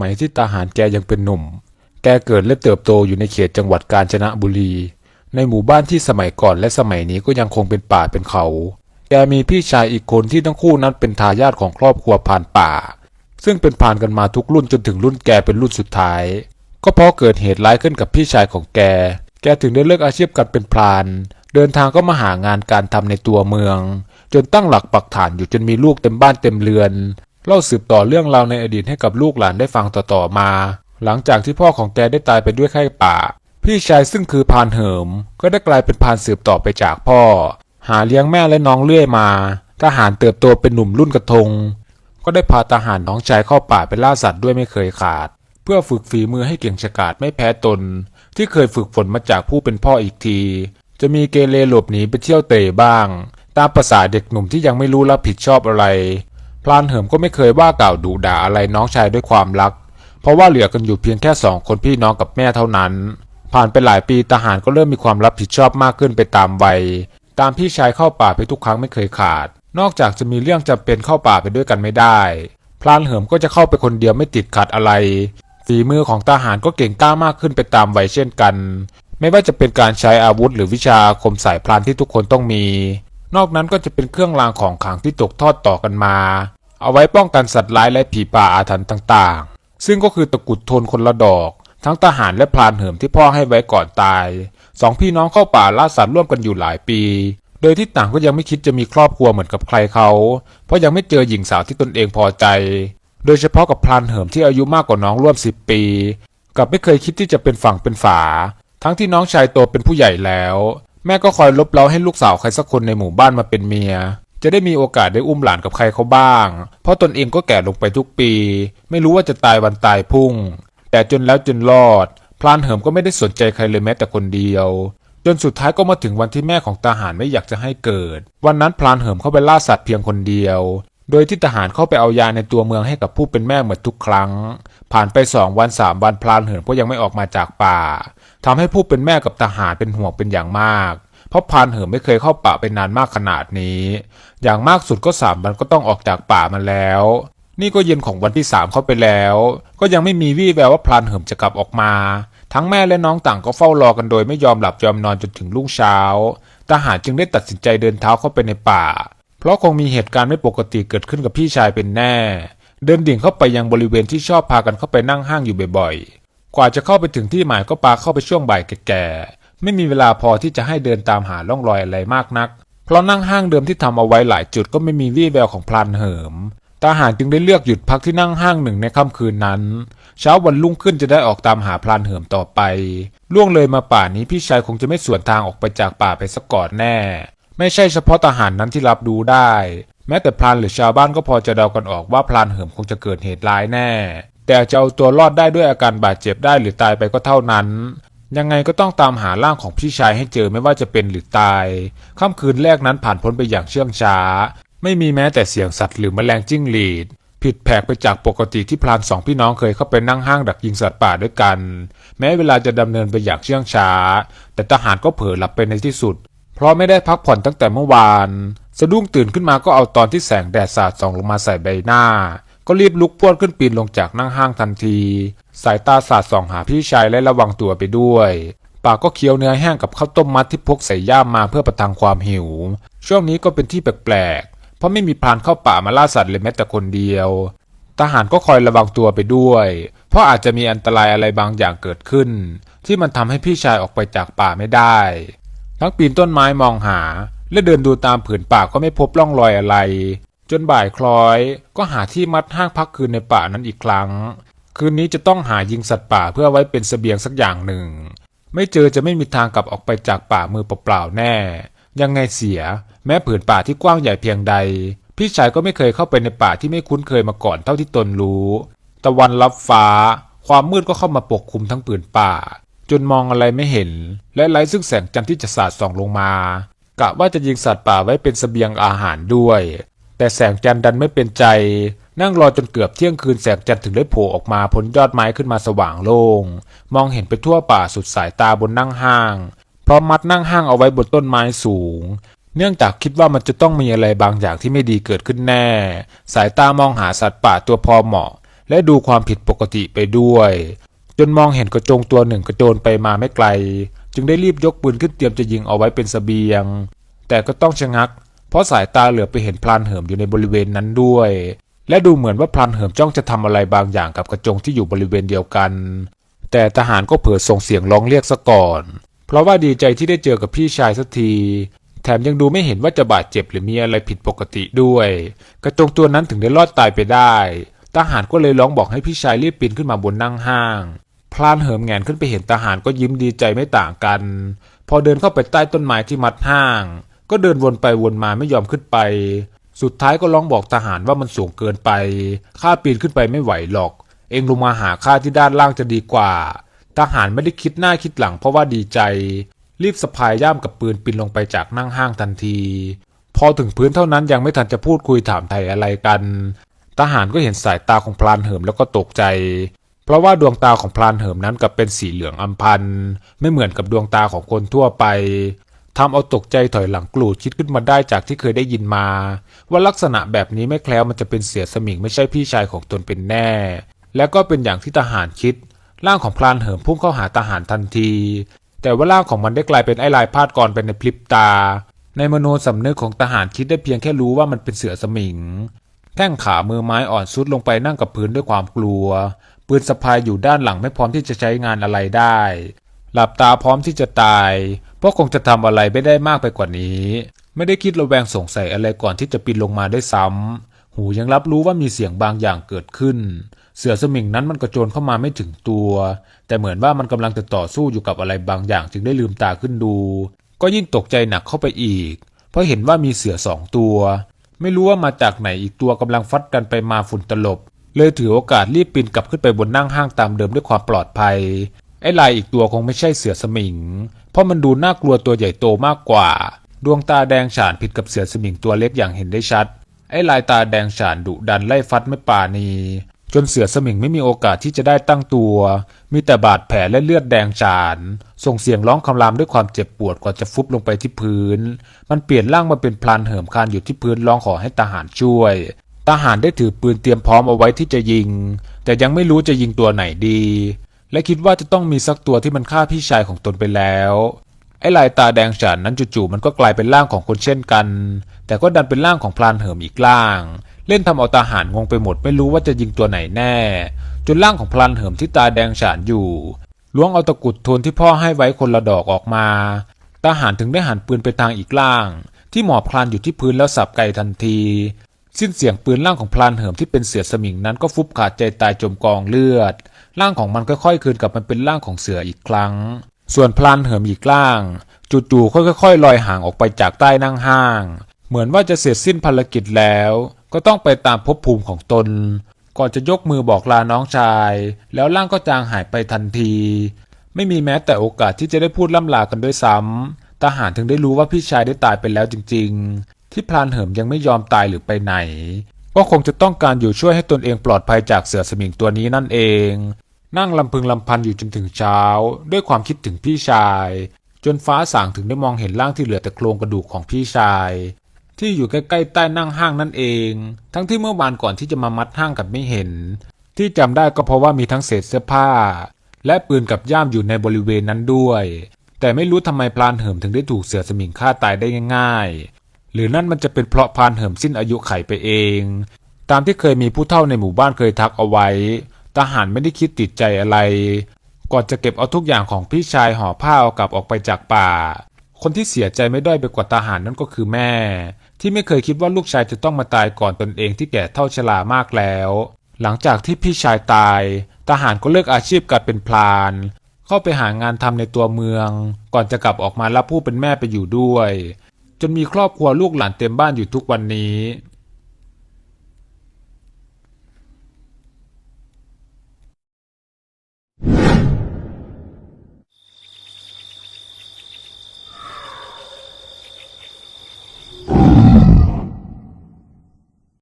มัยที่ตาหารแกยังเป็นหนุ่ม แกเกิดและเติบโตอยู่ในเขตจังหวัดกาญจนบุรี ในหมู่บ้านที่สมัยก่อนและสมัยนี้ก็ยังคงเป็นป่าเป็นเขา แกมีพี่ชายอีกคนที่ทั้งคู่นั้นเป็นทายาทของครอบครัวพรานป่า ซึ่งเป็นพรานกันมาทุกรุ่นจนถึงรุ่นแกเป็นรุ่นสุดท้าย ก็เพราะเกิดเหตุร้ายขึ้นกับพี่ชายของแก แกถึงได้เลิกอาชีพการเป็นพราน เดินทางก็มาหางานการทำในตัวเมือง จนตั้งหลักปักฐานอยู่จนมีลูกเต็มบ้านเต็มเรือน เล่าสืบต่อเรื่องราวในอดีตให้กับลูกหลานได้ฟังต่อๆมา หลังจากที่พ่อของแกได้ตายไปด้วยไข้ป่า พี่ชายซึ่งคือพานเหิม ก็ได้กลายเป็นพานสืบต่อไปจากพ่อ หาเลี้ยงแม่และน้องเรื่อยมา ทหารเติบโตเป็นหนุ่มรุ่นกระทง ก็ได้พาทหารน้องชายเข้าป่าไปล่าสัตว์ด้วยไม่เคยขาด เพื่อฝึกฝีมือให้เก่งฉกาจไม่แพ้ตน ที่เคยฝึกฝนมาจากผู้เป็นพ่ออีกที จะมีเกเรหลบหนีไปเที่ยวเตะบ้าง ตามภาษาเด็กหนุ่มที่ยังไม่รู้รับผิดชอบอะไร พลานเหิมก็ไม่เคยว่ากล่าวดุด่าอะไรน้องชายด้วยความรัก เพราะว่าเหลือกันอยู่เพียงแค่สองคนพี่น้องกับแม่เท่านั้น ผ่านไปหลายปีทหารก็เริ่มมีความรับผิดชอบมากขึ้นไปตามวัย ตามพี่ชายเข้าป่าไปทุกครั้งไม่เคยขาด นอกจากจะมีเรื่องจำเป็นเข้าป่าไปด้วยกันไม่ได้ พลานเหิมก็จะเข้าไปคนเดียวไม่ติดขัดอะไร ฝีมือของทหารก็เก่งกล้ามากขึ้นไปตามวัยเช่นกัน ไม่ว่าจะเป็นการใช้อาวุธหรือวิชาอาคมสายพลานที่ทุกคนต้องมี นอกนั้นก็จะเป็นเครื่องรางของขลังที่ตกทอดต่อกันมา เอาไว้ป้องกันสัตว์ร้ายและผีป่าอาถรรพ์ต่างๆ ซึ่งก็คือตะกุดโทนคนละดอก ทั้งทหารและพลานเหิมที่พ่อให้ไว้ก่อนตายสองพี่น้องเข้าป่าล่าสัตว์ร่วมกันอยู่หลายปี โดยที่ต่างก็ยังไม่คิดจะมีครอบครัวเหมือนกับใครเขา เพราะยังไม่เจอหญิงสาวที่ตนเองพอใจ โดยเฉพาะกับพลานเหิมที่อายุมากกว่าน้องร่วมสิบปีกับไม่เคยคิดที่จะเป็นฝั่งเป็นฝา ทั้งที่น้องชายโตเป็นผู้ใหญ่แล้ว แม่ก็คอยลบเล้าให้ลูกสาวใครสักคนในหมู่บ้านมาเป็นเมีย จะได้มีโอกาสได้อุ้มหลานกับใครเขาบ้าง เพราะตนเองก็แก่ลงไปทุกปี ไม่รู้ว่าจะตายวันตายพุ่ง แต่จนแล้วจนรอด พลานเหิมก็ไม่ได้สนใจใครเลยแม้แต่คนเดียว จนสุดท้ายก็มาถึงวันที่แม่ของทหารไม่อยากจะให้เกิด วันนั้นพลานเหิมเข้าไปล่าสัตว์เพียงคนเดียว โดยที่ทหารเข้าไปเอายาในตัวเมืองให้กับผู้เป็นแม่เหมือนทุกครั้ง ผ่านไปสองวันสามวันพลานเหิมก็ยังไม่ออกมาจากป่าทำให้ผู้เป็นแม่กับทหารเป็นห่วงเป็นอย่างมาก เพราะพลานเหิมไม่เคยเข้าป่าไปนานมากขนาดนี้ อย่างมากสุดก็สามวันก็ต้องออกจากป่ามาแล้ว นี่ก็เย็นของวันที่สามเข้าไปแล้ว ก็ยังไม่มีวี่แววว่าพลานเหิมจะกลับออกมา ทั้งแม่และน้องต่างก็เฝ้ารอกันโดยไม่ยอมหลับยอมนอนจนถึงรุ่งเช้า ทหารจึงได้ตัดสินใจเดินเท้าเข้าไปในป่า เพราะคงมีเหตุการณ์ไม่ปกติเกิดขึ้นกับพี่ชายเป็นแน่ เดินดิ่งเข้าไปยังบริเวณที่ชอบพากันเข้าไปนั่งห้างอยู่บ่อยๆ กว่าจะเข้าไปถึงที่หมายก็ปาเข้าไปช่วงบ่ายแก่ๆ ไม่มีเวลาพอที่จะให้เดินตามหาร่องรอยอะไรมากนัก เพราะนั่งห้างเดิมที่ทำเอาไว้หลายจุดก็ไม่มีวี่แววของพลานเหิมทหารจึงได้เลือกหยุดพักที่นั่งห้างหนึ่งในค่ำคืนนั้น เช้าวันรุ่งขึ้นจะได้ออกตามหาพลานเหิมต่อไป ล่วงเลยมาป่านี้พี่ชายคงจะไม่สวนทางออกไปจากป่าไปสักก่อนแน่ ไม่ใช่เฉพาะทหารนั้นที่รับรู้ได้ แม้แต่พลานหรือชาวบ้านก็พอจะเดากันออกว่าพลานเหิมคงจะเกิดเหตุร้ายแน่ แต่จะเอาตัวรอดได้ด้วยอาการบาดเจ็บได้หรือตายไปก็เท่านั้น ยังไงก็ต้องตามหาร่างของพี่ชายให้เจอไม่ว่าจะเป็นหรือตายค่ำคืนแรกนั้นผ่านพ้นไปอย่างเชื่องช้า ไม่มีแม้แต่เสียงสัตว์หรือแมลงจิ้งหรีดผิดแผกไปจากปกติที่พลานสองพี่น้องเคยเข้าไปนั่งห้างดักยิงสัตว์ป่าด้วยกัน แม้เวลาจะดำเนินไปอย่างเชื่องช้า แต่ทหารก็เผลอหลับไปในที่สุด ราะไม่ได้พักผ่อนตั้งแต่เมื่อวาน สะดุ้งตื่นขึ้นมาก็เอาตอนที่แสงแดดสาดส่องลงมาใส่ใบหน้า ก็รีบลุกพรวดขึ้นปีนลงจากนั่งห้างทันที สายตาสาดส่องหาพี่ชายและระวังตัวไปด้วย ปากก็เคี้ยวเนื้อแห้งกับข้าวต้มมัดที่พกใส่ย่ามมาเพื่อประทังความหิว ช่วงนี้ก็เป็นที่แปลกๆ เพราะไม่มีพรานเข้าป่ามาล่าสัตว์เลยแม้แต่คนเดียว ทหารก็คอยระวังตัวไปด้วย เพราะอาจจะมีอันตรายอะไรบางอย่างเกิดขึ้น ที่มันทำให้พี่ชายออกไปจากป่าไม่ได้ ทั้งปีนต้นไม้มองหา และเดินดูตามผืนป่าก็ไม่พบร่องรอยอะไร จนบ่ายคล้อยก็หาที่มัดห้างพักคืนในป่านั้นอีกครั้ง คืนนี้จะต้องหายิงสัตว์ป่าเพื่อไว้เป็นเสบียงสักอย่างหนึ่ง ไม่เจอจะไม่มีทางกลับออกไปจากป่ามือเปล่าๆแน่ ยังไงเสีย แม้ผืนป่าที่กว้างใหญ่เพียงใด พี่ชายก็ไม่เคยเข้าไปในป่าที่ไม่คุ้นเคยมาก่อนเท่าที่ตนรู้ ตะวันรับฟ้า ความมืดก็เข้ามาปกคลุมทั้งผืนป่า จนมองอะไรไม่เห็น และไร้ซึ่งแสงจันทร์ที่จะสาดส่องลงมา กะว่าจะยิงสัตว์ป่าไว้เป็นเสบียงอาหารด้วย แต่แสงจันทร์ดันไม่เป็นใจ นั่งรอจนเกือบเที่ยงคืนแสงจันทร์ถึงได้โผล่ออกมาพ้นยอดไม้ขึ้นมาสว่างโล่งมองเห็นไปทั่วป่าสุดสายตาบนนั่งห้างเพราะมัดนั่งห้างเอาไว้บนต้นไม้สูง เนื่องจากคิดว่ามันจะต้องมีอะไรบางอย่างที่ไม่ดีเกิดขึ้นแน่ สายตามองหาสัตว์ป่าตัวพอเหมาะ และดูความผิดปกติไปด้วย จนมองเห็นกระจงตัวหนึ่งกระโจนไปมาไม่ไกล จึงได้รีบยกปืนขึ้นเตรียมจะยิงเอาไว้เป็นเสบียง แต่ก็ต้องชะงัก เพราะสายตาเหลือไปเห็นพลานเหิมอยู่ในบริเวณนั้นด้วย และดูเหมือนว่าพลานเหิมจ้องจะทำอะไรบางอย่างกับกระจงที่อยู่บริเวณเดียวกัน แต่ทหารก็เผลอส่งเสียงร้องเรียกซะก่อน เพราะว่าดีใจที่ได้เจอกับพี่ชายสักทีแถมยังดูไม่เห็นว่าจะบาดเจ็บหรือมีอะไรผิดปกติด้วย กระจงตัวนั้นถึงได้รอดตายไปได้ ทหารก็เลยร้องบอกให้พี่ชายรีบปีนขึ้นมาบนนั่งห้าง พลานเหิมแงนขึ้นไปเห็นทหารก็ยิ้มดีใจไม่ต่างกัน พอเดินเข้าไปใต้ต้นไม้ที่มัดห้าง ก็เดินวนไปวนมาไม่ยอมขึ้นไป สุดท้ายก็ร้องบอกทหารว่ามันสูงเกินไป ข้าปีนขึ้นไปไม่ไหวหรอก เองลงมาหาข้าที่ด้านล่างจะดีกว่า ทหารไม่ได้คิดหน้าคิดหลังเพราะว่าดีใจ รีบสะพายย่ามกับปืนปีนลงไปจากนั่งห้างทันที พอถึงพื้นเท่านั้นยังไม่ทันจะพูดคุยถามไทยอะไรกัน ทหารก็เห็นสายตาของพลานเหิมแล้วก็ตกใจ เพราะว่าดวงตาของพลานเหิมนั้นกับเป็นสีเหลืองอำพันไม่เหมือนกับดวงตาของคนทั่วไปทำเอาตกใจถอยหลังกลูดคิดขึ้นมาได้จากที่เคยได้ยินมา ว่าลักษณะแบบนี้ไม่แคล้วมันจะเป็นเสียสมิงไม่ใช่พี่ชายของตนเป็นแน่ และก็เป็นอย่างที่ทหารคิด ร่างของพลานเหิมพุ่งเข้าหาทหารทันที แต่ว่าร่างของมันได้กลายเป็นไอ้ลายพาดกรไปในพริบตา ในมโนสำนึกของทหารคิดได้เพียงแค่รู้ว่ามันเป็นเสือสมิง แข้งขามือไม้อ่อนซุดลงไปนั่งกับพื้นด้วยความกลัว ปืนสะพายอยู่ด้านหลังไม่พร้อมที่จะใช้งานอะไรได้ หลับตาพร้อมที่จะตาย เพราะคงจะทำอะไรไม่ได้มากไปกว่านี้ ไม่ได้คิดระแวงสงสัยอะไรก่อนที่จะปีนลงมาได้วยซ้ำ หูยังรับรู้ว่ามีเสียงบางอย่างเกิดขึ้น เสือสมิงนั้นมันกระโจนเข้ามาไม่ถึงตัว แต่เหมือนว่ามันกำลังจะต่อสู้อยู่กับอะไรบางอย่างจึงได้ลืมตาขึ้นดู ก็ยิ่งตกใจหนักเข้าไปอีก เพราะเห็นว่ามีเสือสองตัว ไม่รู้ว่ามาจากไหนอีกตัวกำลังฟัดกันไปมาฝุ่นตลบ เลยถือโอกาสรีบปีนกลับขึ้นไปบนนั่งห้างตามเดิมด้วยความปลอดภัย ไอ้ลายอีกตัวคงไม่ใช่เสือสมิง เพราะมันดูน่ากลัวตัวใหญ่โตมากกว่า ดวงตาแดงฉานผิดกับเสือสมิงตัวเล็กอย่างเห็นได้ชัด ไอ้ลายตาแดงฉานดุดันไล่ฟัดไม่ปราณี จนเสือสมิงไม่มีโอกาสที่จะได้ตั้งตัว มีแต่บาดแผลและเลือดแดงฉาน ส่งเสียงร้องคำรามด้วยความเจ็บปวดก่อนจะฟุบลงไปที่พื้น มันเปลี่ยนร่างมาเป็นพลานเหิมคานอยู่ที่พื้นร้องขอให้ทหารช่วย ทหารได้ถือปืนเตรียมพร้อมเอาไว้ที่จะยิง แต่ยังไม่รู้จะยิงตัวไหนดี และคิดว่าจะต้องมีสักตัวที่มันฆ่าพี่ชายของตนไปแล้ว ไอ้ลายตาแดงฉานนั้นจู่ๆมันก็กลายเป็นร่างของคนเช่นกัน แต่ก็ดันเป็นร่างของพลานเหิมอีกร่าง เล่นทำเอาทหารงงไปหมดไม่รู้ว่าจะยิงตัวไหนแน่ จนร่างของพลานเหิมที่ตาแดงฉานอยู่ล้วงเอาตะกุดโทนที่พ่อให้ไว้คนละดอกออกมาทหารถึงได้หันปืนไปทางอีกล่าง ที่หมอบคลานอยู่ที่พื้นแล้วสับไกทันที สิ้นเสียงปืนร่างของพลานเหิมที่เป็นเสือสมิงนั้นก็ฟุบขาดใจตายจมกองเลือด ร่างของมันค่อยๆคืนกลับมาเป็นร่างของเสืออีกครั้ง ส่วนพลานเหิมอีกล่างจู่ๆค่อยๆลอยห่างออกไปจากใต้นั่งห้าง เหมือนว่าจะเสร็จสิ้นภารกิจแล้ว ก็ต้องไปตามภพภูมิของตน ก่อนจะยกมือบอกลาน้องชาย แล้วร่างก็จางหายไปทันที ไม่มีแม้แต่โอกาสที่จะได้พูดล่ำลากันด้วยซ้ำทหารถึงได้รู้ว่าพี่ชายได้ตายไปแล้วจริง ๆ ที่พลานเหิมยังไม่ยอมตายหรือไปไหน ก็คงจะต้องการอยู่ช่วยให้ตนเองปลอดภัยจากเสือสมิงตัวนี้นั่นเอง นั่งลำพึงลำพันอยู่จนถึงเช้า ด้วยความคิดถึงพี่ชาย จนฟ้าสางถึงได้มองเห็นร่างที่เหลือแต่โครงกระดูกของพี่ชาย ที่อยู่ใกล้ๆใต้นั่งห้างนั่นเอง ทั้งที่เมื่อวานก่อนที่จะมามัดห้างกับไม่เห็น ที่จำได้ก็เพราะว่ามีทั้งเศษเสื้อผ้า และปืนกับย่ามอยู่ในบริเวณนั้นด้วย แต่ไม่รู้ทำไมพลานเหิมถึงได้ถูกเสือสมิงฆ่าตายได้ง่าย ๆ หรือนั่นมันจะเป็นเพราะพลานเหิมสิ้นอายุไขไปเอง ตามที่เคยมีผู้เฒ่าในหมู่บ้านเคยทักเอาไว้ ทหารไม่ได้คิดติดใจอะไร ก่อนจะเก็บเอาทุกอย่างของพี่ชายห่อผ้าเอากลับออกไปจากป่า คนที่เสียใจไม่ด้อยไปกว่าทหารนั่นก็คือแม่ ที่ไม่เคยคิดว่าลูกชายจะต้องมาตายก่อนตนเองที่แก่เท่าชรามากแล้ว หลังจากที่พี่ชายตาย ทหารก็เลิกอาชีพการเป็นพลาน เข้าไปหางานทำในตัวเมือง ก่อนจะกลับออกมารับผู้เป็นแม่ไปอยู่ด้วย จนมีครอบครัวลูกหลานเต็มบ้านอยู่ทุกวันนี้